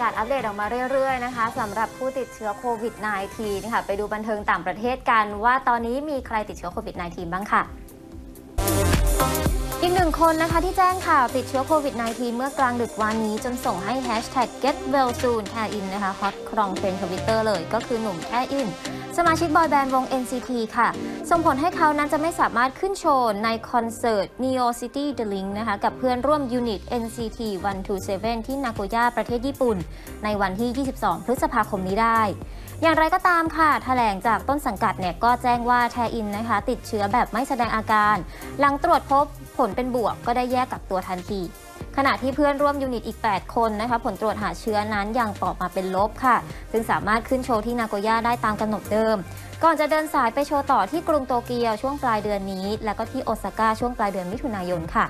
การอัปเดตออกมาเรื่อยๆนะคะสำหรับผู้ติดเชื้อโควิด -19 นะคะไปดูบันเทิงต่างประเทศกันว่าตอนนี้มีใครติดเชื้อโควิด -19 บ้างค่ะ นึ่งคนนะคะที่แจ้งข่าวติดเชื้อโควิด -19 เมื่อกลางดึกวันนี้จนส่งให้แฮชแท็ก get well soon แทอินนะคะฮอตครองเทรนทวิตเตอร์เลยก็คือหนุ่มแทอิน สมาชิกบอยแบนด์วง NCT ค่ะ ส่งผลให้เขานั้นจะไม่สามารถขึ้นโชว์ในคอนเสิร์ต Neo City The Link นะคะกับเพื่อนร่วมยูนิต NCT 127 ที่นาโกย่าประเทศญี่ปุ่น ในวันที่ 22 พฤษภาคมนี้ได้ อย่างไรก็ตามค่ะแถลงจากต้นสังกัดเนี่ยก็แจ้งว่าแทอินนะคะ ติดเชื้อแบบไม่แสดงอาการ หลังตรวจพบผลเป็นบวกก็ได้แยกกักตัวทันที ขณะที่เพื่อนร่วมยูนิตอีก 8 คนนะคะ ผลตรวจหาเชื้อนั้นยังตอบมาเป็นลบค่ะ ซึ่งสามารถขึ้นโชว์ที่นาโกย่าได้ตามกำหนดเดิม ก่อนจะเดินสายไปโชว์ต่อที่กรุงโตเกียวช่วงปลายเดือนนี้ แล้วก็ที่โอซาก้าช่วงปลายเดือนมิถุนายนค่ะ